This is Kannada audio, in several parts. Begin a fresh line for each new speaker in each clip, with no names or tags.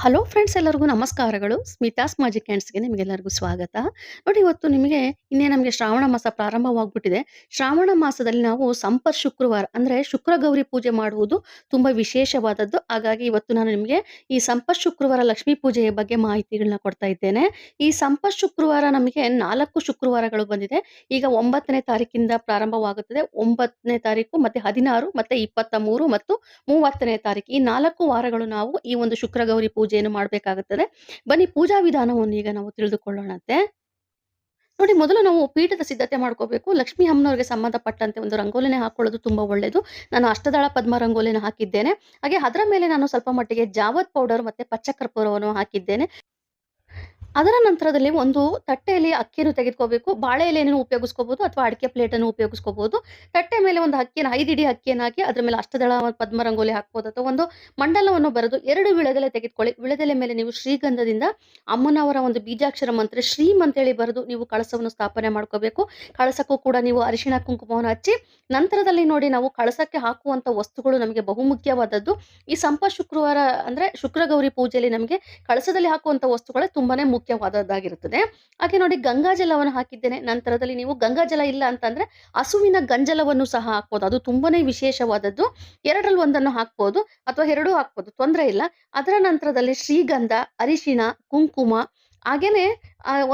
ಹಲೋ ಫ್ರೆಂಡ್ಸ್ ಎಲ್ಲರಿಗೂ ನಮಸ್ಕಾರಗಳು. ಸ್ಮಿತಾಸ್ ಮ್ಯಾಜಿಕ್ ಹ್ಯಾಂಡ್ಸ್‌ಗೆ ನಿಮಗೆಲ್ಲರಿಗೂ ಸ್ವಾಗತ. ನೋಡಿ ಇವತ್ತು ನಿಮಗೆ ಇನ್ನೇ ನಮಗೆ ಶ್ರಾವಣ ಮಾಸ ಪ್ರಾರಂಭವಾಗ್ಬಿಟ್ಟಿದೆ. ಶ್ರಾವಣ ಮಾಸದಲ್ಲಿ ನಾವು ಸಂಪರ್ ಶುಕ್ರವಾರ ಅಂದ್ರೆ ಶುಕ್ರ ಗೌರಿ ಪೂಜೆ ಮಾಡುವುದು ತುಂಬಾ ವಿಶೇಷವಾದದ್ದು. ಹಾಗಾಗಿ ಇವತ್ತು ನಾನು ನಿಮಗೆ ಈ ಸಂಪರ್ ಶುಕ್ರವಾರ ಲಕ್ಷ್ಮೀ ಪೂಜೆಯ ಬಗ್ಗೆ ಮಾಹಿತಿಗಳನ್ನ ಕೊಡ್ತಾ ಇದ್ದೇನೆ. ಈ ಸಂಪರ್ ಶುಕ್ರವಾರ ನಮಗೆ ನಾಲ್ಕು ಶುಕ್ರವಾರಗಳು ಬಂದಿದೆ. ಈಗ ಒಂಬತ್ತನೇ ತಾರೀಕಿಂದ ಪ್ರಾರಂಭವಾಗುತ್ತದೆ. ಒಂಬತ್ತನೇ ತಾರೀಕು ಮತ್ತೆ 16 ಮತ್ತೆ 23 ಮತ್ತು 30ನೇ ತಾರೀಕು. ಈ ನಾಲ್ಕು ವಾರಗಳು ನಾವು ಈ ಒಂದು ಶುಕ್ರ ಗೌರಿ ಪೂಜೆಯನ್ನು ಮಾಡಬೇಕಾಗುತ್ತದೆ. ಬನ್ನಿ, ಪೂಜಾ ವಿಧಾನವನ್ನು ಈಗ ನಾವು ತಿಳಿದುಕೊಳ್ಳೋಣಂತೆ. ನೋಡಿ, ಮೊದಲು ನಾವು ಪೀಠದ ಸಿದ್ಧತೆ ಮಾಡ್ಕೋಬೇಕು. ಲಕ್ಷ್ಮೀ ಅಮ್ಮನವರಿಗೆ ಸಂಬಂಧಪಟ್ಟಂತೆ ಒಂದು ರಂಗೋಲಿನ ಹಾಕೊಳ್ಳೋದು ತುಂಬಾ ಒಳ್ಳೆಯದು. ನಾನು ಅಷ್ಟದಳ ಪದ್ಮ ರಂಗೋಲಿನ ಹಾಕಿದ್ದೇನೆ. ಹಾಗೆ ಅದರ ಮೇಲೆ ನಾನು ಸ್ವಲ್ಪ ಮಟ್ಟಿಗೆ ಜಾವತ್ ಪೌಡರ್ ಮತ್ತೆ ಪಚ್ಚ ಕರ್ಪೂರವನ್ನು ಹಾಕಿದ್ದೇನೆ. ಅದರ ನಂತರದಲ್ಲಿ ಒಂದು ತಟ್ಟೆಯಲ್ಲಿ ಅಕ್ಕಿಯನ್ನು ತೆಗೆದುಕೋಬೇಕು. ಬಾಳೆ ಎಲೆಯನ್ನು ಉಪಯೋಗಿಸ್ಕೋಬಹುದು ಅಥವಾ ಅಡಿಕೆ ಪ್ಲೇಟನ್ನು ಉಪಯೋಗಿಸ್ಕೋಬಹುದು. ತಟ್ಟೆ ಮೇಲೆ ಒಂದು ಅಕ್ಕಿಯನ್ನು 5 ಇಡಿ ಅಕ್ಕಿಯನ್ನು ಹಾಕಿ ಅದರ ಮೇಲೆ ಅಷ್ಟದಳ ಪದ್ಮ ರಂಗೋಲಿ ಹಾಕ್ಬೋದು ಅಥವಾ ಒಂದು ಮಂಡಲವನ್ನು ಬರೆದು ಎರಡು ವಿಳೆದೆಲೆ ತೆಗೆದುಕೊಳ್ಳಿ. ವಿಳೆದೆಲೆ ಮೇಲೆ ನೀವು ಶ್ರೀಗಂಧದಿಂದ ಅಮ್ಮನವರ ಒಂದು ಬೀಜಾಕ್ಷರ ಮಂತ್ರ ಶ್ರೀಮ್ ಅಂತೇಳಿ ಬರೆದು ನೀವು ಕಳಸವನ್ನು ಸ್ಥಾಪನೆ ಮಾಡ್ಕೋಬೇಕು. ಕಳಸಕ್ಕೂ ಕೂಡ ನೀವು ಅರಿಶಿಣ, ಕುಂಕುಮವನ್ನು ಹಚ್ಚಿ ನಂತರದಲ್ಲಿ ನೋಡಿ ನಾವು ಕಳಸಕ್ಕೆ ಹಾಕುವಂತ ವಸ್ತುಗಳು ನಮಗೆ ಬಹುಮುಖ್ಯವಾದದ್ದು. ಈ ಸಂಪ ಶುಕ್ರವಾರ ಅಂದ್ರೆ ಶುಕ್ರಗೌರಿ ಪೂಜೆಯಲ್ಲಿ ನಮಗೆ ಕಳಸದಲ್ಲಿ ಹಾಕುವಂತ ವಸ್ತುಗಳೇ ತುಂಬಾನೇ ಮುಖ್ಯವಾದದ್ದಾಗಿರುತ್ತದೆ. ಹಾಗೆ ನೋಡಿ ಗಂಗಾಜಲವನ್ನು ಹಾಕಿದ್ದೇನೆ. ನಂತರದಲ್ಲಿ ನೀವು ಗಂಗಾಜಲ ಇಲ್ಲ ಅಂತಂದ್ರೆ ಹಸುವಿನ ಗಂಜಲವನ್ನು ಸಹ ಹಾಕ್ಬೋದು. ಅದು ತುಂಬಾನೇ ವಿಶೇಷವಾದದ್ದು. ಎರಡರಲ್ಲಿ ಒಂದನ್ನು ಹಾಕ್ಬೋದು ಅಥವಾ ಎರಡೂ ಹಾಕ್ಬೋದು ತೊಂದರೆ ಇಲ್ಲ. ಅದರ ನಂತರದಲ್ಲಿ ಶ್ರೀಗಂಧ, ಅರಿಶಿಣ, ಕುಂಕುಮ ಹಾಗೇನೆ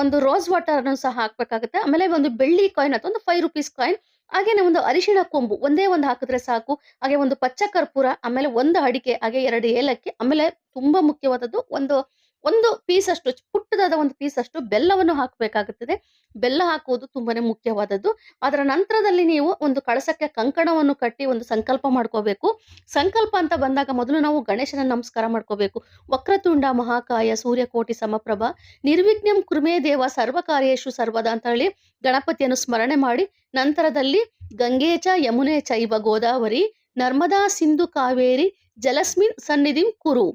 ಒಂದು ರೋಸ್ ವಾಟರ್ ಅನ್ನು ಸಹ ಹಾಕ್ಬೇಕಾಗುತ್ತೆ. ಆಮೇಲೆ ಒಂದು ಬೆಳ್ಳಿ ಕಾಯಿನ್ ಅಥವಾ ಒಂದು ಫೈವ್ ರುಪೀಸ್ ಕಾಯಿನ್ ಹಾಗೇನೆ ಒಂದು ಅರಿಶಿಣ ಕೊಂಬು ಒಂದೇ ಒಂದು ಹಾಕಿದ್ರೆ ಸಾಕು. ಹಾಗೆ ಒಂದು ಪಚ್ಚ ಕರ್ಪೂರ, ಆಮೇಲೆ ಒಂದು ಅಡಿಕೆ, ಹಾಗೆ ಎರಡು ಏಲಕ್ಕಿ, ಆಮೇಲೆ ತುಂಬಾ ಮುಖ್ಯವಾದದ್ದು ಒಂದು ಒಂದು ಪೀಸ್ ಅಷ್ಟು ಪುಟ್ಟದಾದ ಒಂದು ಪೀಸ್ ಅಷ್ಟು ಬೆಲ್ಲವನ್ನು ಹಾಕಬೇಕಾಗುತ್ತದೆ. ಬೆಲ್ಲ ಹಾಕುವುದು ತುಂಬಾನೇ ಮುಖ್ಯವಾದದ್ದು. ಅದರ ನಂತರದಲ್ಲಿ ನೀವು ಒಂದು ಕಳಸಕ್ಕೆ ಕಂಕಣವನ್ನು ಕಟ್ಟಿ ಒಂದು ಸಂಕಲ್ಪ ಮಾಡ್ಕೋಬೇಕು. ಸಂಕಲ್ಪ ಅಂತ ಬಂದಾಗ ಮೊದಲು ನಾವು ಗಣೇಶನ ನಮಸ್ಕಾರ ಮಾಡ್ಕೋಬೇಕು. ವಕ್ರತುಂಡ ಮಹಾಕಾಯ ಸೂರ್ಯಕೋಟಿ ಸಮಪ್ರಭ ನಿರ್ವಿಘ್ನಂ ಕೃಮೇ ದೇವ ಸರ್ವ ಸರ್ವದಾ ಅಂತ ಹೇಳಿ ಗಣಪತಿಯನ್ನು ಸ್ಮರಣೆ ಮಾಡಿ ನಂತರದಲ್ಲಿ ಗಂಗೇಚ ಯಮುನೆ ಚೈವ ಗೋದಾವರಿ ನರ್ಮದಾ ಸಿಂಧು ಕಾವೇರಿ ಜಲಸ್ಮಿನ್ ಸನ್ನಿಧಿಂ ಕುರು.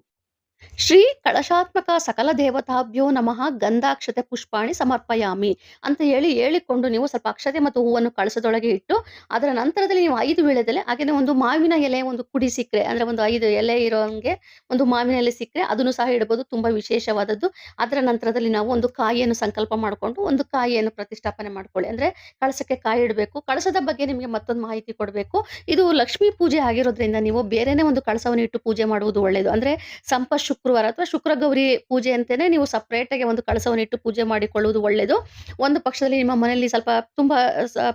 ಶ್ರೀ ಕಳಶಾತ್ಮಕ ಸಕಲ ದೇವತಾಭ್ಯೋ ನಮಃ ಗಂಧಾಕ್ಷತೆ ಪುಷ್ಪಾಣಿ ಸಮರ್ಪಯಾಮಿ ಅಂತ ಹೇಳಿ ಹೇಳಿಕೊಂಡು ನೀವು ಸ್ವಲ್ಪ ಅಕ್ಷತೆ ಮತ್ತು ಹೂವನ್ನು ಕಳಸದೊಳಗೆ ಇಟ್ಟು ಅದರ ನಂತರದಲ್ಲಿ ನೀವು ಐದು ವೇಳೆದಲ್ಲಿ ಹಾಗೆ ಒಂದು ಮಾವಿನ ಎಲೆ ಒಂದು ಕುಡಿ ಸಿಕ್ಕರೆ, ಅಂದ್ರೆ ಒಂದು ಐದು ಎಲೆ ಇರೋಂಗೆ ಒಂದು ಮಾವಿನ ಎಲೆ ಸಿಕ್ಕರೆ ಅದನ್ನು ಸಹ ಇಡಬಹುದು. ತುಂಬಾ ವಿಶೇಷವಾದದ್ದು. ಅದರ ನಂತರದಲ್ಲಿ ನಾವು ಒಂದು ಕಾಯಿಯನ್ನು ಸಂಕಲ್ಪ ಮಾಡ್ಕೊಂಡು ಒಂದು ಕಾಯಿಯನ್ನು ಪ್ರತಿಷ್ಠಾಪನೆ ಮಾಡ್ಕೊಳ್ಳಿ. ಅಂದ್ರೆ ಕಳಸಕ್ಕೆ ಕಾಯಿ ಇಡಬೇಕು. ಕಳಸದ ಬಗ್ಗೆ ನಿಮಗೆ ಮತ್ತೊಂದು ಮಾಹಿತಿ ಕೊಡಬೇಕು. ಇದು ಲಕ್ಷ್ಮೀ ಪೂಜೆ ಆಗಿರೋದ್ರಿಂದ ನೀವು ಬೇರೆನೇ ಒಂದು ಕಳಸವನ್ನು ಇಟ್ಟು ಪೂಜೆ ಮಾಡುವುದು ಒಳ್ಳೆಯದು. ಅಂದ್ರೆ ಸಂಪತ್ ಶುಕ್ರವಾರ ಅಥವಾ ಶುಕ್ರ ಗೌರಿ ಪೂಜೆ ಅಂತೇನೆ ನೀವು ಸೆಪರೇಟ್ ಆಗಿ ಒಂದು ಕಳಸವನ್ನು ಇಟ್ಟು ಪೂಜೆ ಮಾಡಿಕೊಳ್ಳುವುದು ಒಳ್ಳೆಯದು. ಒಂದು ಪಕ್ಷದಲ್ಲಿ ನಿಮ್ಮ ಮನೆಯಲ್ಲಿ ಸ್ವಲ್ಪ ತುಂಬಾ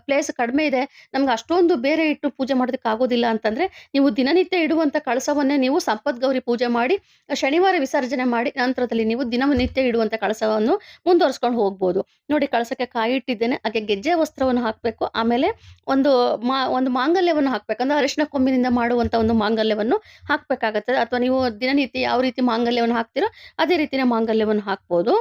ಪ್ಲೇಸ್ ಕಡಿಮೆ ಇದೆ. ನಮ್ಗೆ ಅಷ್ಟೊಂದು ಬೇರೆ ಇಟ್ಟು ಪೂಜೆ ಮಾಡೋದಕ್ಕೆ ಆಗೋದಿಲ್ಲ ಅಂತಂದ್ರೆ ನೀವು ದಿನನಿತ್ಯ ಇಡುವಂತ ಕಳಸವನ್ನೇ ನೀವು ಸಂಪತ್ ಗೌರಿ ಪೂಜೆ ಮಾಡಿ, ಶನಿವಾರ ವಿಸರ್ಜನೆ ಮಾಡಿ, ನಂತರದಲ್ಲಿ ನೀವು ದಿನನಿತ್ಯ ಇಡುವಂತ ಕಳಸವನ್ನು ಮುಂದುವರಿಸ್ಕೊಂಡು ಹೋಗ್ಬೋದು. ನೋಡಿ ಕಳಸಕ್ಕೆ ಕಾಯಿ ಇಟ್ಟಿದ್ದೇನೆ. ಹಾಗೆ ಗೆಜ್ಜೆ ವಸ್ತ್ರವನ್ನು ಹಾಕ್ಬೇಕು. ಆಮೇಲೆ ಒಂದು ಮಾ, ಒಂದು ಮಾಂಗಲ್ಯವನ್ನು ಹಾಕ್ಬೇಕು. ಅಂದ್ರೆ ಅರಿಶಿಣ ಕೊಂಬಿನಿಂದ ಮಾಡುವಂತ ಒಂದು ಮಾಂಗಲ್ಯವನ್ನು ಹಾಕ್ಬೇಕಾಗತ್ತೆ ಅಥವಾ ನೀವು ದಿನನಿತ್ಯ ಯಾವ ರೀತಿ ಮಾಂಗಲ್ಯವನ್ನು ಹಾಕ್ತೀರೋ ಅದೇ ರೀತಿನೇ ಮಾಂಗಲ್ಯವನ್ನು ಹಾಕ್ಬೋದು.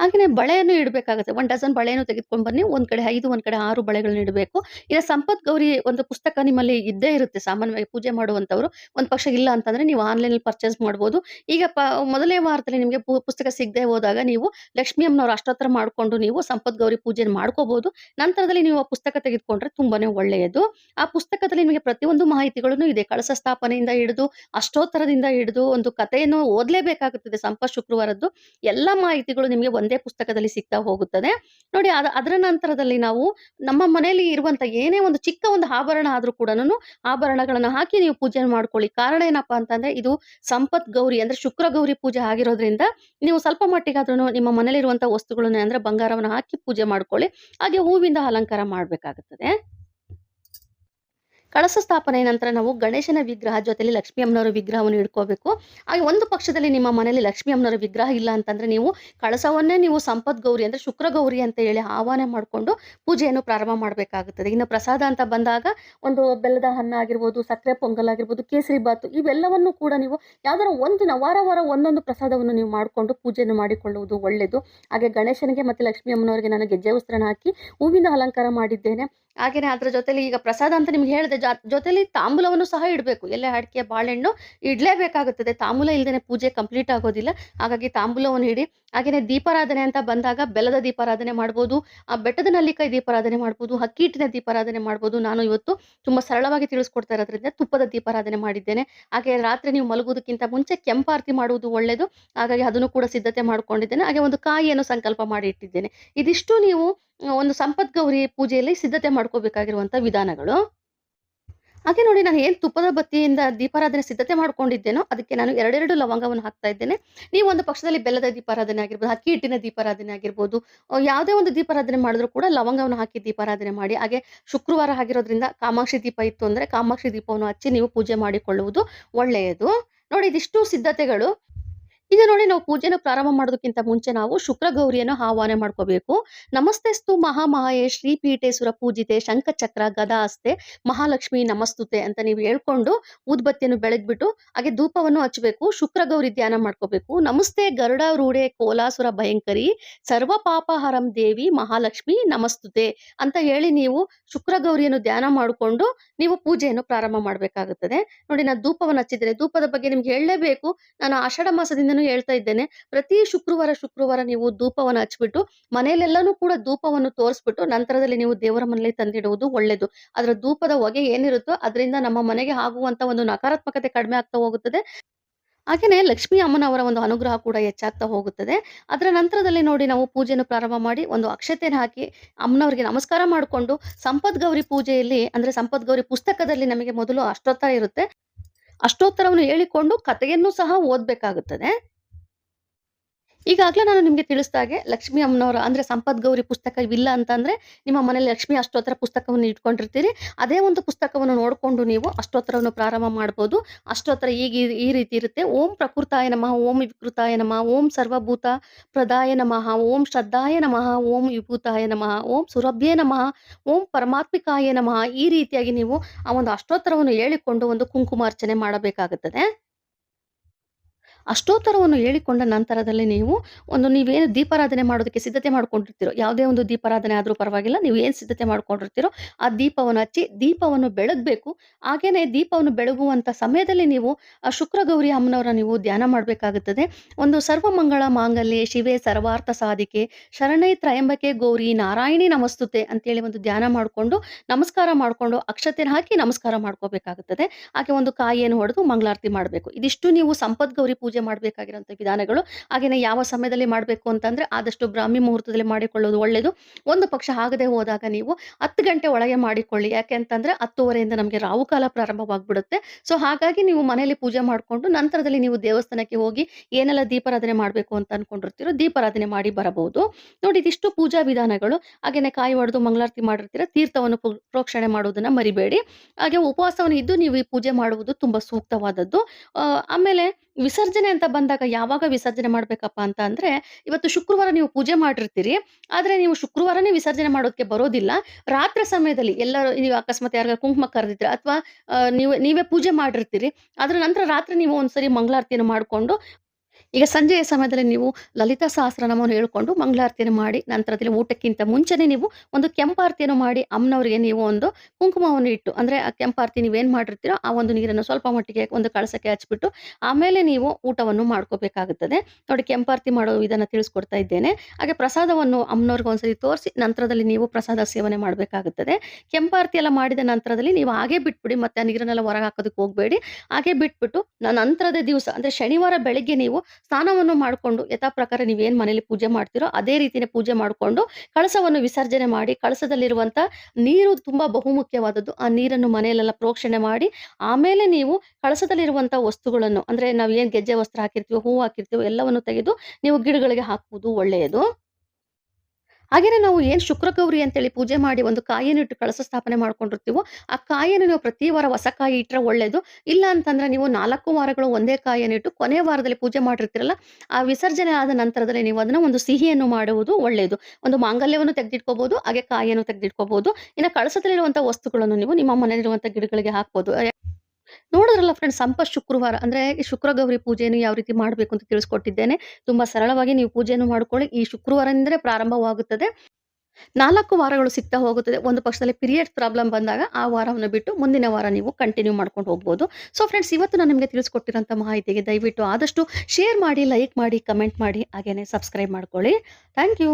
ಹಾಗೇನೆ ಬಳೆಯನ್ನು ಇಡಬೇಕಾಗುತ್ತೆ. ಒನ್ ಡಜನ್ ಬಳೆಯನ್ನು ತೆಗೆದುಕೊಂಡು ಬನ್ನಿ. ಒಂದ್ ಕಡೆ ಐದು, ಒಂದ್ ಕಡೆ ಆರು ಬಳೆಗಳನ್ನ ಇಡಬೇಕು. ಇಲ್ಲ ಸಂಪತ್ ಗೌರಿ ಒಂದು ಪುಸ್ತಕ ನಿಮ್ಮಲ್ಲಿ ಇದ್ದೇ ಇರುತ್ತೆ ಸಾಮಾನ್ಯವಾಗಿ ಪೂಜೆ ಮಾಡುವಂತವರು. ಒಂದ್ ಪಕ್ಷ ಇಲ್ಲ ಅಂತಂದ್ರೆ ನೀವು ಆನ್ಲೈನಲ್ಲಿ ಪರ್ಚೇಸ್ ಮಾಡ್ಬೋದು. ಈಗ ಪ, ಮೊದಲನೇ ವಾರದಲ್ಲಿ ನಿಮಗೆ ಪುಸ್ತಕ ಸಿಗದೆ ಹೋದಾಗ ನೀವು ಲಕ್ಷ್ಮಿ ಅಮ್ಮನವರ ಅಷ್ಟೋತ್ತರ ಮಾಡ್ಕೊಂಡು ನೀವು ಸಂಪತ್ ಗೌರಿ ಪೂಜೆ ಮಾಡ್ಕೋಬಹುದು. ನಂತರದಲ್ಲಿ ನೀವು ಆ ಪುಸ್ತಕ ತೆಗೆದುಕೊಂಡ್ರೆ ತುಂಬಾನೇ ಒಳ್ಳೆಯದು. ಆ ಪುಸ್ತಕದಲ್ಲಿ ನಿಮಗೆ ಪ್ರತಿಯೊಂದು ಮಾಹಿತಿಗಳನ್ನು ಇದೆ. ಕಳಸ ಸ್ಥಾಪನೆಯಿಂದ ಹಿಡಿದು, ಅಷ್ಟೋತ್ತರದಿಂದ ಹಿಡಿದು ಒಂದು ಕಥೆಯನ್ನು ಓದಲೇಬೇಕಾಗುತ್ತದೆ ಸಂಪತ್ ಶುಕ್ರವಾರದ್ದು. ಎಲ್ಲಾ ಮಾಹಿತಿಗಳು ನಿಮಗೆ ಒಂದೇ ಪುಸ್ತಕದಲ್ಲಿ ಸಿಗ್ತಾ ಹೋಗುತ್ತದೆ. ನೋಡಿ, ಅದ, ಅದರ ನಂತರದಲ್ಲಿ ನಾವು ನಮ್ಮ ಮನೆಯಲ್ಲಿ ಇರುವಂತ ಏನೇ ಒಂದು ಚಿಕ್ಕ ಒಂದು ಆಭರಣ ಆದ್ರೂ ಕೂಡ ಆಭರಣಗಳನ್ನು ಹಾಕಿ ನೀವು ಪೂಜೆ ಮಾಡ್ಕೊಳ್ಳಿ. ಕಾರಣ ಏನಪ್ಪಾ ಅಂತಂದ್ರೆ ಇದು ಸಂಪತ್ ಗೌರಿ ಅಂದ್ರೆ ಶುಕ್ರ ಗೌರಿ ಪೂಜೆ ಆಗಿರೋದ್ರಿಂದ ನೀವು ಸ್ವಲ್ಪ ಮಟ್ಟಿಗಾದ್ರೂ ನಿಮ್ಮ ಮನೆಯಲ್ಲಿರುವಂತಹ ವಸ್ತುಗಳನ್ನ ಅಂದ್ರೆ ಬಂಗಾರವನ್ನು ಹಾಕಿ ಪೂಜೆ ಮಾಡ್ಕೊಳ್ಳಿ. ಹಾಗೆ ಹೂವಿಂದ ಅಲಂಕಾರ ಮಾಡ್ಬೇಕಾಗುತ್ತದೆ. ಕಳಸ ಸ್ಥಾಪನೆ ನಂತರ ನಾವು ಗಣೇಶನ ವಿಗ್ರಹ ಜೊತೆಲಿ ಲಕ್ಷ್ಮೀ ಅಮ್ಮನವರ ವಿಗ್ರಹವನ್ನು ಇಟ್ಕೋಬೇಕು. ಹಾಗೆ ಒಂದು ಪಕ್ಷದಲ್ಲಿ ನಿಮ್ಮ ಮನೆಯಲ್ಲಿ ಲಕ್ಷ್ಮೀ ಅಮ್ಮನವರ ವಿಗ್ರಹ ಇಲ್ಲ ಅಂತಂದ್ರೆ ನೀವು ಕಳಸವನ್ನೇ ನೀವು ಸಂಪತ್ ಗೌರಿ ಅಂದ್ರೆ ಶುಕ್ರ ಗೌರಿ ಅಂತ ಹೇಳಿ ಆಹ್ವಾನ ಮಾಡಿಕೊಂಡು ಪೂಜೆಯನ್ನು ಪ್ರಾರಂಭ ಮಾಡಬೇಕಾಗುತ್ತದೆ ಇನ್ನು ಪ್ರಸಾದ ಅಂತ ಬಂದಾಗ ಒಂದು ಬೆಲ್ಲದ ಹಣ್ಣ ಆಗಿರ್ಬೋದು, ಸಕ್ಕರೆ ಪೊಂಗಲ್ ಆಗಿರ್ಬೋದು, ಕೇಸರಿ ಬಾತು ಇವೆಲ್ಲವನ್ನು ಕೂಡ ನೀವು ಯಾವ್ದಾರ ಒಂದು ವಾರ ವಾರ ಒಂದೊಂದು ಪ್ರಸಾದವನ್ನು ನೀವು ಮಾಡಿಕೊಂಡು ಪೂಜೆಯನ್ನು ಮಾಡಿಕೊಳ್ಳುವುದು ಒಳ್ಳೆಯದು. ಹಾಗೆ ಗಣೇಶನಿಗೆ ಮತ್ತೆ ಲಕ್ಷ್ಮೀ ಅಮ್ಮನವರಿಗೆ ನಾನು ಗೆಜ್ಜೆ ವಸ್ತ್ರನ ಹಾಕಿ ಹೂವಿನ ಅಲಂಕಾರ ಮಾಡಿದ್ದೇನೆ. ಹಾಗೇನೆ ಅದ್ರ ಜೊತೆಲಿ ಈಗ ಪ್ರಸಾದ ಅಂತ ನಿಮ್ಗೆ ಹೇಳಿದೆ ಜೊತೆಲಿ ತಾಂಬೂಲವನ್ನು ಸಹ ಇಡಬೇಕು. ಎಲೆ, ಅಡಿಕೆ, ಬಾಳೆಹಣ್ಣು ಇಡಲೇಬೇಕಾಗುತ್ತದೆ. ತಾಂಬೂಲ ಇಲ್ಲದೇ ಪೂಜೆ ಕಂಪ್ಲೀಟ್ ಆಗೋದಿಲ್ಲ. ಹಾಗಾಗಿ ತಾಂಬೂಲವನ್ನು ಇಡಿ. ಹಾಗೆಯೇ ದೀಪಾರಾಧನೆ ಅಂತ ಬಂದಾಗ ಬೆಲ್ಲದ ದೀಪಾರಾಧನೆ ಮಾಡ್ಬೋದು, ಆ ಬೆಟ್ಟದ ನಲ್ಲಿಕಾಯಿ ದೀಪಾರಾಧನೆ ಮಾಡ್ಬೋದು ಅಕ್ಕಿ ಹಿಟ್ಟಿನ ದೀಪಾರಾಧನೆ ಮಾಡ್ಬೋದು. ನಾನು ಇವತ್ತು ತುಂಬ ಸರಳವಾಗಿ ತಿಳಿಸ್ಕೊಡ್ತಾ ಇರೋದ್ರಿಂದ ತುಪ್ಪದ ದೀಪಾರಾಧನೆ ಮಾಡಿದ್ದೇನೆ. ಹಾಗೆ ರಾತ್ರಿ ನೀವು ಮಲಗುವುದಕ್ಕಿಂತ ಮುಂಚೆ ಕೆಂಪಾರತಿ ಮಾಡುವುದು ಒಳ್ಳೆಯದು ಹಾಗಾಗಿ ಅದನ್ನು ಕೂಡ ಸಿದ್ಧತೆ ಮಾಡ್ಕೊಂಡಿದ್ದೇನೆ. ಹಾಗೆ ಒಂದು ಕಾಯಿಯನ್ನು ಸಂಕಲ್ಪ ಮಾಡಿ ಇಟ್ಟಿದ್ದೇನೆ. ಇದಿಷ್ಟು ನೀವು ಒಂದು ಸಂಪತ್ ಗೌರಿ ಪೂಜೆಯಲ್ಲಿ ಸಿದ್ಧತೆ ಮಾಡ್ಕೋಬೇಕಾಗಿರುವಂತ ವಿಧಾನಗಳು. ಹಾಗೆ ನೋಡಿ ನಾನು ಏನು ತುಪ್ಪದ ಬತ್ತಿಯಿಂದ ದೀಪಾರಾಧನೆ ಸಿದ್ಧತೆ ಮಾಡ್ಕೊಂಡಿದ್ದೇನೋ ಅದಕ್ಕೆ ನಾನು ಎರಡೆರಡು ಲವಂಗವನ್ನು ಹಾಕ್ತಾ ಇದ್ದೇನೆ. ನೀವು ಒಂದು ಪಕ್ಷದಲ್ಲಿ ಬೆಲ್ಲದ ದೀಪಾರಾಧನೆ ಆಗಿರ್ಬೋದು, ಅಕ್ಕಿ ಹಿಟ್ಟಿನ ದೀಪಾರಾಧನೆ ಆಗಿರ್ಬೋದು ಯಾವುದೇ ಒಂದು ದೀಪಾರಾಧನೆ ಮಾಡಿದ್ರು ಕೂಡ ಲವಂಗವನ್ನು ಹಾಕಿ ದೀಪಾರಾಧನೆ ಮಾಡಿ. ಹಾಗೆ ಶುಕ್ರವಾರ ಆಗಿರೋದ್ರಿಂದ ಕಾಮಾಕ್ಷಿ ದೀಪ ಇತ್ತು ಅಂದರೆ ಕಾಮಾಕ್ಷಿ ದೀಪವನ್ನು ಹಚ್ಚಿ ನೀವು ಪೂಜೆ ಮಾಡಿಕೊಳ್ಳುವುದು ಒಳ್ಳೆಯದು. ನೋಡಿ ಇದಿಷ್ಟು ಸಿದ್ಧತೆಗಳು. ಈಗ ನೋಡಿ ನಾವು ಪೂಜೆನ ಪ್ರಾರಂಭ ಮಾಡೋದಕ್ಕಿಂತ ಮುಂಚೆ ನಾವು ಶುಕ್ರ ಗೌರಿಯನ್ನು ಆಹ್ವಾನ ಮಾಡ್ಕೋಬೇಕು. ನಮಸ್ತೆಸ್ತು ಮಹಾಮಹಾಯೇ ಶ್ರೀಪೀಠೇಶ್ವರ ಪೂಜಿತೆ, ಶಂಖಚಕ್ರ, ಗದಾಸ್ತೆ, ಮಹಾಲಕ್ಷ್ಮಿ ನಮಸ್ತುತೆ ಅಂತ ನೀವು ಹೇಳ್ಕೊಂಡು ಉದ್ಬತ್ತಿಯನ್ನು ಬೆಳಗ್ಬಿಟ್ಟು ಹಾಗೆ ಧೂಪವನ್ನು ಹಚ್ಚಬೇಕು ಶುಕ್ರ ಗೌರಿ ಧ್ಯಾನ ಮಾಡ್ಕೋಬೇಕು. ನಮಸ್ತೆ ಗರುಡ, ರೂಢೆ, ಕೋಲಾಸುರ, ಭಯಂಕರಿ, ಸರ್ವ ಪಾಪಹರಂ ದೇವಿ, ಮಹಾಲಕ್ಷ್ಮಿ ನಮಸ್ತುತೆ ಅಂತ ಹೇಳಿ ನೀವು ಶುಕ್ರ ಗೌರಿಯನ್ನು ಧ್ಯಾನ ಮಾಡಿಕೊಂಡು ನೀವು ಪೂಜೆಯನ್ನು ಪ್ರಾರಂಭ ಮಾಡಬೇಕಾಗುತ್ತದೆ. ನೋಡಿ ನಾನು ಧೂಪವನ್ನು ಹಚ್ಚಿದ್ದೇನೆ. ಧೂಪದ ಬಗ್ಗೆ ನಿಮ್ಗೆ ಹೇಳಲೇಬೇಕು. ನಾನು ಆಷಾಢ ಮಾಸದಿಂದನೂ ಹೇಳ್ತಾ ಇದ್ದೇನೆ. ಪ್ರತಿ ಶುಕ್ರವಾರ ಶುಕ್ರವಾರ ನೀವು ಧೂಪವನ್ನು ಹಚ್ಬಿಟ್ಟು ಮನೆಯಲ್ಲೆಲ್ಲನೂ ಕೂಡ ಧೂಪವನ್ನು ತೋರಿಸ್ಬಿಟ್ಟು, ನಂತರದಲ್ಲಿ ನೀವು ದೇವರ ಮನೆಯಲ್ಲಿ ತಂದಿಡುವುದು ಒಳ್ಳೆಯದು ಅದರ ಧೂಪದ ಹೊಗೆ ಏನಿರುತ್ತೋ ಅದರಿಂದ ನಮ್ಮ ಮನೆಗೆ ಆಗುವಂತ ಒಂದು ನಕಾರಾತ್ಮಕತೆ ಕಡಿಮೆ ಆಗ್ತಾ ಹೋಗುತ್ತದೆ. ಹಾಗೆಯೇ ಲಕ್ಷ್ಮೀ ಅಮ್ಮನವರ ಒಂದು ಅನುಗ್ರಹ ಕೂಡ ಹೆಚ್ಚಾಗ್ತಾ ಹೋಗುತ್ತದೆ. ಅದರ ನಂತರದಲ್ಲಿ ನೋಡಿ ನಾವು ಪೂಜೆಯನ್ನು ಪ್ರಾರಂಭ ಮಾಡಿ, ಒಂದು ಅಕ್ಷತೆನ ಹಾಕಿ ಅಮ್ಮನವರಿಗೆ ನಮಸ್ಕಾರ ಮಾಡಿಕೊಂಡು, ಸಂಪತ್ ಗೌರಿ ಪೂಜೆಯಲ್ಲಿ, ಅಂದ್ರೆ ಸಂಪತ್ ಗೌರಿ ಪುಸ್ತಕದಲ್ಲಿ ನಮಗೆ ಮೊದಲು ಅಷ್ಟೋತ್ತರ ಇರುತ್ತೆ. ಅಷ್ಟೋತ್ತರವನ್ನು ಹೇಳಿಕೊಂಡು ಕಥೆಯನ್ನು ಸಹ ಓದಬೇಕಾಗುತ್ತದೆ. ಈಗಾಗಲೇ ನಾನು ನಿಮಗೆ ತಿಳಿಸಿದಾಗೆ ಲಕ್ಷ್ಮೀ ಅಮ್ಮನವರ ಅಂದರೆ ಸಂಪತ್ ಗೌರಿ ಪುಸ್ತಕ ಇವಿಲ್ಲ ಅಂತಂದ್ರೆ ನಿಮ್ಮ ಮನೆಯಲ್ಲಿ ಲಕ್ಷ್ಮಿ ಅಷ್ಟೋತ್ತರ ಪುಸ್ತಕವನ್ನು ಇಟ್ಕೊಂಡಿರ್ತೀರಿ. ಅದೇ ಒಂದು ಪುಸ್ತಕವನ್ನು ನೋಡಿಕೊಂಡು ನೀವು ಅಷ್ಟೋತ್ತರವನ್ನು ಪ್ರಾರಂಭ ಮಾಡ್ಬೋದು. ಅಷ್ಟೋತ್ತರ ಈಗ ಈ- ಈ ರೀತಿ ಇರುತ್ತೆ. ಓಂ ಪ್ರಕೃತಾಯ ನಮಃ, ಓಂ ವಿಕೃತಾಯ ನಮಃ, ಓಂ ಸರ್ವಭೂತ ಪ್ರದಾಯ ನಮಃ, ಓಂ ಶ್ರದ್ಧಾಯ ನಮಃ, ಓಂ ವಿಭೂತಾಯ ನಮಃ, ಓಂ ಸುರಭ್ಯೇ ನಮಃ, ಓಂ ಪರಮಾತ್ಮಿಕಾಯ ನಮಃ ಈ ರೀತಿಯಾಗಿ ನೀವು ಆ ಒಂದು ಅಷ್ಟೋತ್ತರವನ್ನು ಹೇಳಿಕೊಂಡು ಒಂದು ಕುಂಕುಮಾರ್ಚನೆ ಮಾಡಬೇಕಾಗುತ್ತದೆ. ಅಷ್ಟೋತ್ತರವನ್ನು ಹೇಳಿಕೊಂಡ ನಂತರದಲ್ಲಿ ನೀವು ಒಂದು ನೀವೇನು ದೀಪಾರಾಧನೆ ಮಾಡೋದಕ್ಕೆ ಸಿದ್ಧತೆ ಮಾಡ್ಕೊಂಡಿರ್ತೀರೋ, ಯಾವುದೇ ಒಂದು ದೀಪಾರಾಧನೆ ಆದರೂ ಪರವಾಗಿಲ್ಲ, ನೀವು ಏನು ಸಿದ್ಧತೆ ಮಾಡ್ಕೊಂಡಿರ್ತೀರೋ ಆ ದೀಪವನ್ನು ಹಚ್ಚಿ ದೀಪವನ್ನು ಬೆಳಗಬೇಕು. ಹಾಗೇನೆ ದೀಪವನ್ನು ಬೆಳಗುವಂಥ ಸಮಯದಲ್ಲಿ ನೀವು, ಆ ಶುಕ್ರ ಗೌರಿ ಅಮ್ಮನವರ ನೀವು ಧ್ಯಾನ ಮಾಡಬೇಕಾಗುತ್ತದೆ. ಒಂದು ಸರ್ವಮಂಗಳ ಮಾಂಗಲ್ಯ, ಶಿವೆ ಸರ್ವಾರ್ಥ ಸಾಧಿಕೆ, ಶರಣೈ ತ್ರಯಂಬಕೆ ಗೌರಿ, ನಾರಾಯಣಿ ನಮಸ್ತುತೆ ಅಂತೇಳಿ ಒಂದು ಧ್ಯಾನ ಮಾಡಿಕೊಂಡು, ನಮಸ್ಕಾರ ಮಾಡಿಕೊಂಡು, ಅಕ್ಷತೆನ ಹಾಕಿ ನಮಸ್ಕಾರ ಮಾಡ್ಕೋಬೇಕಾಗುತ್ತದೆ. ಹಾಗೆ ಒಂದು ಕಾಯಿಯನ್ನು ಹೊಡೆದು ಮಂಗಳಾರತಿ ಮಾಡಬೇಕು. ಇದಿಷ್ಟು ನೀವು ಸಂಪತ್ ಗೌರಿ ಪೂಜೆ ಮಾಡಬೇಕಾಗಿರುವಂಥ ವಿಧಾನಗಳು. ಹಾಗೆಯೇ ಯಾವ ಸಮಯದಲ್ಲಿ ಮಾಡಬೇಕು ಅಂತಂದರೆ ಆದಷ್ಟು ಬ್ರಾಹ್ಮಿ ಮುಹೂರ್ತದಲ್ಲಿ ಮಾಡಿಕೊಳ್ಳೋದು ಒಳ್ಳೆಯದು ಒಂದು ಪಕ್ಷ ಆಗದೆ ಹೋದಾಗ ನೀವು ಹತ್ತು ಗಂಟೆ ಒಳಗೆ ಮಾಡಿಕೊಳ್ಳಿ. ಯಾಕೆ ಅಂತಂದರೆ ಹತ್ತುವರೆಯಿಂದ ನಮಗೆ ರಾಹುಕಾಲ ಪ್ರಾರಂಭವಾಗ್ಬಿಡುತ್ತೆ. ಸೊ ಹಾಗಾಗಿ ನೀವು ಮನೆಯಲ್ಲಿ ಪೂಜೆ ಮಾಡಿಕೊಂಡು ನಂತರದಲ್ಲಿ ನೀವು ದೇವಸ್ಥಾನಕ್ಕೆ ಹೋಗಿ ಏನೆಲ್ಲ ದೀಪಾರಾಧನೆ ಮಾಡಬೇಕು ಅಂತ ಅಂದ್ಕೊಂಡಿರ್ತೀರೋ ದೀಪಾರಾಧನೆ ಮಾಡಿ ಬರಬಹುದು. ನೋಡಿ, ಇದಿಷ್ಟು ಪೂಜಾ ವಿಧಾನಗಳು. ಹಾಗೆಯೇ ಕಾಯಿ ಹೊಡೆದು ಮಂಗಳಾರತಿ ಮಾಡಿರ್ತೀರ ತೀರ್ಥವನ್ನು ಪ್ರೋಕ್ಷಣೆ ಮಾಡೋದನ್ನು ಮರಿಬೇಡಿ. ಹಾಗೆ ಉಪವಾಸವನ್ನು ಇದ್ದು ನೀವು ಈ ಪೂಜೆ ಮಾಡುವುದು ತುಂಬಾ ಸೂಕ್ತವಾದದ್ದು. ಆಮೇಲೆ ವಿಸರ್ಜನೆ ಅಂತ ಬಂದಾಗ ಯಾವಾಗ ವಿಸರ್ಜನೆ ಮಾಡ್ಬೇಕಪ್ಪ ಅಂತ ಅಂದ್ರೆ, ಇವತ್ತು ಶುಕ್ರವಾರ ನೀವು ಪೂಜೆ ಮಾಡಿರ್ತೀರಿ, ಆದ್ರೆ ನೀವು ಶುಕ್ರವಾರನೇ ವಿಸರ್ಜನೆ ಮಾಡೋದಕ್ಕೆ ಬರೋದಿಲ್ಲ. ರಾತ್ರಿ ಸಮಯದಲ್ಲಿ ಎಲ್ಲರೂ, ನೀವು ಅಕಸ್ಮಾತ್ ಯಾರಿಗಾರ ಕುಂಕುಮ ಕರೆದಿದ್ರೆ ಅಥವಾ ನೀವು, ನೀವೇ ಪೂಜೆ ಮಾಡಿರ್ತೀರಿ ಅದ್ರ ನಂತರ ರಾತ್ರಿ ನೀವು ಒಂದ್ಸರಿ ಮಂಗಳಾರತಿಯನ್ನು ಮಾಡಿಕೊಂಡು ಈಗ ಸಂಜೆಯ ಸಮಯದಲ್ಲಿ ನೀವು ಲಲಿತಾ ಸಹಸ್ರನಾಮವನ್ನು ಹೇಳ್ಕೊಂಡು ಮಂಗಳಾರತಿಯನ್ನು ಮಾಡಿ, ನಂತರದಲ್ಲಿ ಊಟಕ್ಕಿಂತ ಮುಂಚೆನೇ ನೀವು ಒಂದು ಕೆಂಪಾರತಿಯನ್ನು ಮಾಡಿ, ಅಮ್ಮನವರಿಗೆ ನೀವು ಒಂದು ಕುಂಕುಮವನ್ನು ಇಟ್ಟು, ಅಂದರೆ ಆ ಕೆಂಪಾರತಿ ನೀವೇನು ಮಾಡಿರ್ತೀರೋ ಆ ಒಂದು ನೀರನ್ನು ಸ್ವಲ್ಪ ಮಟ್ಟಿಗೆ ಒಂದು ಕಳಸಕ್ಕೆ ಹಚ್ಬಿಟ್ಟು, ಆಮೇಲೆ ನೀವು ಊಟವನ್ನು ಮಾಡ್ಕೋಬೇಕಾಗುತ್ತದೆ. ನೋಡಿ, ಕೆಂಪಾರತಿ ಮಾಡೋ ವಿಧಾನ ತಿಳಿಸ್ಕೊಡ್ತಾ ಇದ್ದೇನೆ. ಹಾಗೆ ಪ್ರಸಾದವನ್ನು ಅಮ್ಮನವ್ರಿಗೆ ಒಂದ್ಸರಿ ತೋರಿಸಿ, ನಂತರದಲ್ಲಿ ನೀವು ಪ್ರಸಾದ ಸೇವನೆ ಮಾಡಬೇಕಾಗುತ್ತದೆ. ಕೆಂಪಾರತಿ ಎಲ್ಲ ಮಾಡಿದ ನಂತರದಲ್ಲಿ ನೀವು ಹಾಗೆ ಬಿಟ್ಬಿಡಿ, ಮತ್ತೆ ಆ ನೀರನ್ನೆಲ್ಲ ಹೊರಗೆ ಹಾಕೋದಕ್ಕೆ ಹೋಗಬೇಡಿ. ಹಾಗೆ ಬಿಟ್ಬಿಟ್ಟು ನಂತರದ ದಿವಸ, ಅಂದ್ರೆ ಶನಿವಾರ ಬೆಳಿಗ್ಗೆ ನೀವು ಸ್ನಾನವನ್ನು ಮಾಡಿಕೊಂಡು ಯಥಾ ಪ್ರಕಾರ ನೀವೇನು ಮನೇಲಿ ಪೂಜೆ ಮಾಡ್ತೀರೋ ಅದೇ ರೀತಿಯೇ ಪೂಜೆ ಮಾಡಿಕೊಂಡು ಕಳಸವನ್ನು ವಿಸರ್ಜನೆ ಮಾಡಿ ಕಳಸದಲ್ಲಿರುವಂಥ ನೀರು ತುಂಬ ಬಹುಮುಖ್ಯವಾದದ್ದು. ಆ ನೀರನ್ನು ಮನೆಯಲ್ಲೆಲ್ಲ ಪ್ರೋಕ್ಷಣೆ ಮಾಡಿ ಆಮೇಲೆ ನೀವು ಕಳಸದಲ್ಲಿರುವಂಥ ವಸ್ತುಗಳನ್ನು ಅಂದರೆ ನಾವು ಏನು ಗೆಜ್ಜೆ ವಸ್ತ್ರ ಹಾಕಿರ್ತೀವೋ ಹೂವು ಹಾಕಿರ್ತೀವೋ ಎಲ್ಲವನ್ನು ತೆಗೆದು ನೀವು ಗಿಡಗಳಿಗೆ ಹಾಕುವುದು ಒಳ್ಳೆಯದು. ಹಾಗೇನೆ ನಾವು ಏನು ಶುಕ್ರ ಗೌರಿ ಅಂತೇಳಿ ಪೂಜೆ ಮಾಡಿ ಒಂದು ಕಾಯಿಯನ್ನು ಇಟ್ಟು ಕಳಸ ಸ್ಥಾಪನೆ ಮಾಡ್ಕೊಂಡಿರ್ತೀವೋ, ಆ ಕಾಯಿಯನ್ನು ನೀವು ಪ್ರತಿ ವಾರ ಹೊಸ ಕಾಯಿ ಇಟ್ಟರೆ ಒಳ್ಳೇದು. ಇಲ್ಲ ಅಂತಂದರೆ ನೀವು ನಾಲ್ಕು ವಾರಗಳು ಒಂದೇ ಕಾಯಿಯನ್ನು ಇಟ್ಟು ಕೊನೆ ವಾರದಲ್ಲಿ ಪೂಜೆ ಮಾಡಿರ್ತೀರಲ್ಲ, ಆ ವಿಸರ್ಜನೆ ಆದ ನಂತರದಲ್ಲಿ ನೀವು ಅದನ್ನ ಒಂದು ಸಿಹಿಯನ್ನು ಮಾಡುವುದು ಒಳ್ಳೆಯದು ಒಂದು ಮಾಂಗಲ್ಯವನ್ನು ತೆಗೆದಿಟ್ಕೋಬಹುದು ಹಾಗೆ ಕಾಯಿಯನ್ನು ತೆಗೆದಿಟ್ಕೋಬಹುದು ಇನ್ನು ಕಳಸದಲ್ಲಿರುವಂಥ ವಸ್ತುಗಳನ್ನು ನೀವು ನಿಮ್ಮ ಮನೆಯಲ್ಲಿರುವಂಥ ಗಿಡಗಳಿಗೆ ಹಾಕ್ಬೋದು. ನೋಡಿದ್ರಲ್ಲ ಫ್ರೆಂಡ್ಸ್ ಸಂಪ ಶುಕ್ರವಾರ ಅಂದ್ರೆ ಶುಕ್ರ ಗೌರಿ ಪೂಜೆಯನ್ನು ಯಾವ ರೀತಿ ಮಾಡಬೇಕು ಅಂತ ತಿಳಿಸ್ಕೊಟ್ಟಿದ್ದೇನೆ ತುಂಬಾ ಸರಳವಾಗಿ ನೀವು ಪೂಜೆಯನ್ನು ಮಾಡ್ಕೊಳ್ಳಿ ಈ ಶುಕ್ರವಾರದಿಂದಲೇ ಪ್ರಾರಂಭವಾಗುತ್ತದೆ ನಾಲ್ಕು ವಾರಗಳು ಸಿಗ್ತಾ ಹೋಗುತ್ತದೆ. ಒಂದು ಪಕ್ಷದಲ್ಲಿ ಪೀರಿಯಡ್ಸ್ ಪ್ರಾಬ್ಲಮ್ ಬಂದಾಗ ಆ ವಾರವನ್ನು ಬಿಟ್ಟು ಮುಂದಿನ ವಾರ ನೀವು ಕಂಟಿನ್ಯೂ ಮಾಡ್ಕೊಂಡು ಹೋಗ್ಬೋದು. ಸೊ ಫ್ರೆಂಡ್ಸ್ ಇವತ್ತು ನಾನು ನಿಮಗೆ ತಿಳಿಸ್ಕೊಟ್ಟಿರೋಂಥ ಮಾಹಿತಿಗೆ ದಯವಿಟ್ಟು ಆದಷ್ಟು ಶೇರ್ ಮಾಡಿ, ಲೈಕ್ ಮಾಡಿ, ಕಮೆಂಟ್ ಮಾಡಿ ಹಾಗೇನೇ ಸಬ್ಸ್ಕ್ರೈಬ್ ಮಾಡ್ಕೊಳ್ಳಿ. Thank you.